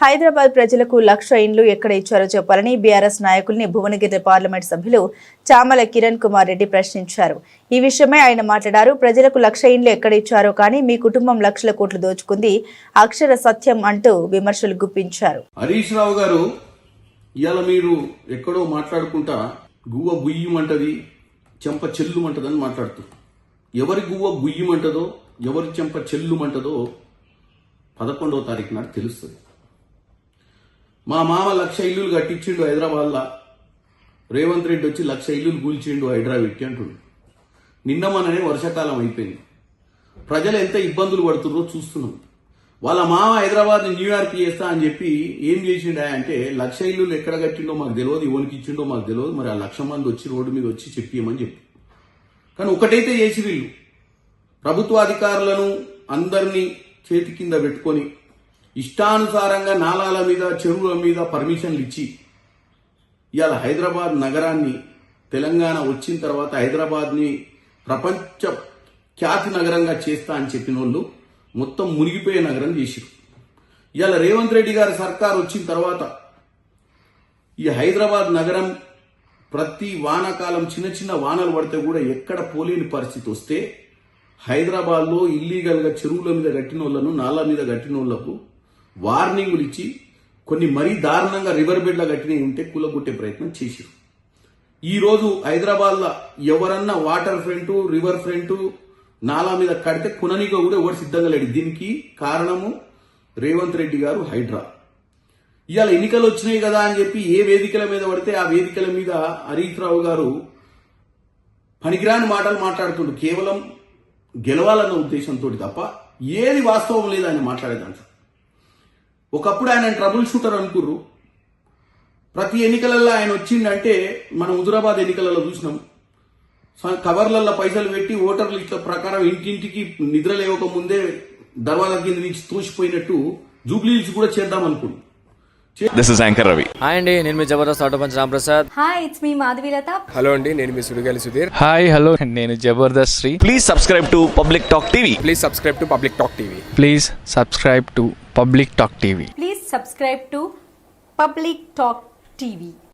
హైదరాబాద్ ప్రజలకు లక్ష ఇండ్లు ఎక్కడ ఇచ్చారో చెప్పాలని బీఆర్ఎస్ నాయకుల్ని భువనగిరి పార్లమెంట్ సభ్యులు చామల కిరణ్ కుమార్ రెడ్డి ప్రశ్నించారు. ఈ విషయమై ఆయన మాట్లాడారు. ప్రజలకు లక్ష ఇండ్లు ఎక్కడ ఇచ్చారో కానీ మీ కుటుంబం లక్షల కోట్లు దోచుకుంది అక్షర సత్యం అంటూ విమర్శలు గుప్పించారు. హరీష్ రావు గారు ఇవాళ మీరు ఎక్కడో మాట్లాడుకుంటా గువ్వ గుయ్యమంటది చెంప చెల్లుమంటదని మాట్లాడుతూ. ఎవరి గువ్వ గుయ్యమంటదో ఎవరి చెంప చెల్లుమంటదో పదకొండవ తారీఖు నాడు తెలుస్తుంది. మా మామ లక్ష ఇల్లులు కట్టించిండు హైదరాబాద్లో. రేవంత్ రెడ్డి వచ్చి లక్ష ఇల్లులు కూల్చిండు హైదరాబాద్కి అంటుండు. నిన్న మననే వర్షాకాలం అయిపోయింది. ప్రజలు ఎంత ఇబ్బందులు పడుతున్నారో చూస్తున్నాం. వాళ్ళ మామ హైదరాబాద్ న్యూయార్క్ చేస్తా అని చెప్పి ఏం చేసిండా అంటే లక్ష ఇల్లులు ఎక్కడ కట్టిండో మాకు తెలియదు ఇవ్వనికి ఇచ్చిండో మాకు తెలియదు మరి ఆ లక్ష మంది వచ్చి రోడ్డు మీద వచ్చి చెప్పియమని చెప్పి. కానీ ఒకటైతే చేసి వీళ్ళు. ప్రభుత్వ అధికారులను అందరినీ చేతి కింద పెట్టుకొని ఇష్టానుసారంగా నాలాల మీద చెరువుల మీద పర్మిషన్లు ఇచ్చి ఇవాళ హైదరాబాద్ నగరాన్ని తెలంగాణ వచ్చిన తర్వాత హైదరాబాద్ని ప్రపంచ ఖ్యాతి నగరంగా చేస్తా అని చెప్పిన వాళ్ళు మొత్తం మునిగిపోయే నగరం చేసిరు ఇవాళ రేవంత్ రెడ్డి గారి సర్కార్ వచ్చిన తర్వాత ఈ హైదరాబాద్ నగరం ప్రతి వానాకాలం చిన్న చిన్న వానలు పడితే కూడా ఎక్కడ పోలేని పరిస్థితి వస్తే హైదరాబాద్లో ఇల్లీగల్గా చెరువుల మీద కట్టిన వాళ్ళను నాళ్ళ మీద కట్టిన వాళ్ళకు వార్నింగులు ఇచ్చి కొన్ని మరీ దారుణంగా రివర్ బెడ్లా కట్టినవి ఉంటే కూలగొట్టే ప్రయత్నం చేశారు ఈరోజు హైదరాబాద్లో ఎవరన్నా వాటర్ ఫ్రంట్ రివర్ ఫ్రంట్ నాలా మీద కడితే కుననిగా కూడా ఎవరు సిద్ధంగా లేడు. దీనికి కారణము రేవంత్ రెడ్డి గారు హైడ్రా. ఇవాళ ఎన్నికలు వచ్చినాయి కదా అని చెప్పి ఏ వేదికల మీద పడితే ఆ వేదికల మీద హరీత్ రావు గారు పనికిరాని మాటలు మాట్లాడుతుండు కేవలం గెలవాలన్న ఉద్దేశంతో తప్ప ఏది వాస్తవం లేదు ఆయన మాట్లాడేదాంట్లో ఒకప్పుడు ఆయన ట్రబుల్ షూటర్ అనుకుర్రు. ప్రతి ఎన్నికలలో ఆయన వచ్చిండంటే మనం హుజురాబాద్ ఎన్నికలలో చూసినాం. కవర్లలో పైసలు పెట్టి ఓటర్లు ఇట్ల ప్రకారం ఇంటింటికి నిద్ర లేవక ముందే దర్వాజా కింద నుంచి తోసిపోయినట్టు జూబ్లీల్స్ కూడా చేద్దాం అనుకున్నాం this is anchor Ravi hi అండి నేను మీ Jabardasth auto punch Ramprasad. Hi it's me Madhavilatha hello అండి నేను మీ సుడిగాలి సుధీర్. హాయ్ హలో నేను Jabardasth Sri. Please subscribe to Public Talk TV please subscribe to Public Talk TV please subscribe to Public Talk TV. Please subscribe to Public Talk TV.